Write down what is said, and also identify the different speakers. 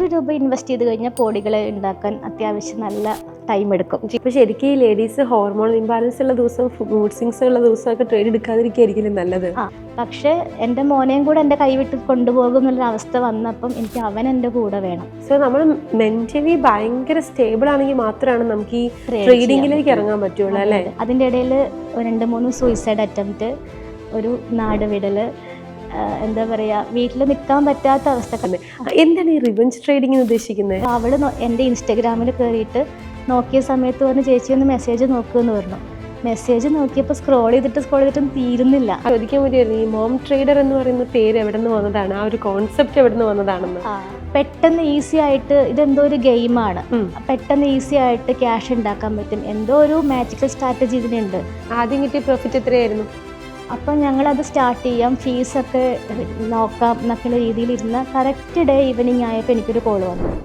Speaker 1: നൂറ് രൂപ ഇൻവെസ്റ്റ് ചെയ്ത് കഴിഞ്ഞാൽ കോടികളെ ഉണ്ടാക്കാൻ അത്യാവശ്യം നല്ല ടൈം എടുക്കും.
Speaker 2: ഇപ്പോൾ ശരിക്കും ഈ ലേഡീസ് ഹോർമോൺ ഇംബാലൻസ് ഉള്ള ദിവസം ഫുഡ് സിങ്സ് ഉള്ള ദിവസമൊക്കെ ട്രേഡ് എടുക്കാതിരിക്കായിരിക്കും നല്ലത്?
Speaker 1: ആ പക്ഷേ എന്റെ മോനെയും കൂടെ എന്റെ കൈവിട്ട് കൊണ്ടുപോകും എന്നുള്ളൊരു അവസ്ഥ വന്നപ്പം എനിക്ക് അവൻ എന്റെ കൂടെ വേണം.
Speaker 2: സോ നമ്മൾ മെന്റലി ഭയങ്കര സ്റ്റേബിൾ ആണെങ്കിൽ മാത്രമാണ് നമുക്ക് ഈ ട്രേഡിങ്ങിലേക്ക് ഇറങ്ങാൻ പറ്റുള്ളൂ അല്ലേ?
Speaker 1: അതിന്റെ ഇടയിൽ രണ്ട് മൂന്ന് സൂയിസൈഡ് അറ്റംപ്റ്റ് ഒരു നാട് വിടൽ ആ, എന്താ പറയുക വീട്ടിൽ നിൽക്കാൻ പറ്റാത്ത അവസ്ഥ
Speaker 2: എന്താണ് ഈ റിവഞ്ച് ട്രേഡിംഗ് ഉദ്ദേശിക്കുന്നത്
Speaker 1: അവൾ എന്റെ ഇൻസ്റ്റഗ്രാമിൽ കയറിയിട്ട് നോക്കിയ സമയത്ത് പറഞ്ഞ് ചേച്ചി ഒന്ന് മെസ്സേജ് നോക്കുമെന്ന് പറഞ്ഞു. മെസ്സേജ് നോക്കിയപ്പോൾ സ്ക്രോൾ ചെയ്തിട്ട് സ്ക്രോൾ ചെയ്തിട്ടും തീരുന്നില്ല.
Speaker 2: ചോദിക്കാൻ വേണ്ടി ഈ മോം ട്രേഡർ എന്ന് പറയുന്ന പേര് എവിടെ നിന്ന് വന്നതാണ്? ആ ഒരു കോൺസെപ്റ്റ് എവിടെ നിന്ന് വന്നതാണെന്ന്
Speaker 1: പെട്ടെന്ന് ഈസി ആയിട്ട് ഇതെന്തോ ഒരു ഗെയിമാണ് പെട്ടെന്ന് ഈസി ആയിട്ട് ക്യാഷ് ഉണ്ടാക്കാൻ പറ്റും. എന്തോ ഒരു മാജിക്കൽ സ്ട്രാറ്റജി ഇതിനുണ്ട്.
Speaker 2: ആദ്യം കിട്ടിയ പ്രോഫിറ്റ് എത്രയായിരുന്നു?
Speaker 1: അപ്പം ഞങ്ങളത് സ്റ്റാർട്ട് ചെയ്യാം. ഫീസൊക്കെ നോക്കാം എന്നൊക്കെയുള്ള രീതിയിൽ ഇരുന്ന കറക്റ്റ് ഡേ ഈവനിങ് ആയപ്പോൾ എനിക്കൊരു കോൾ വന്നു.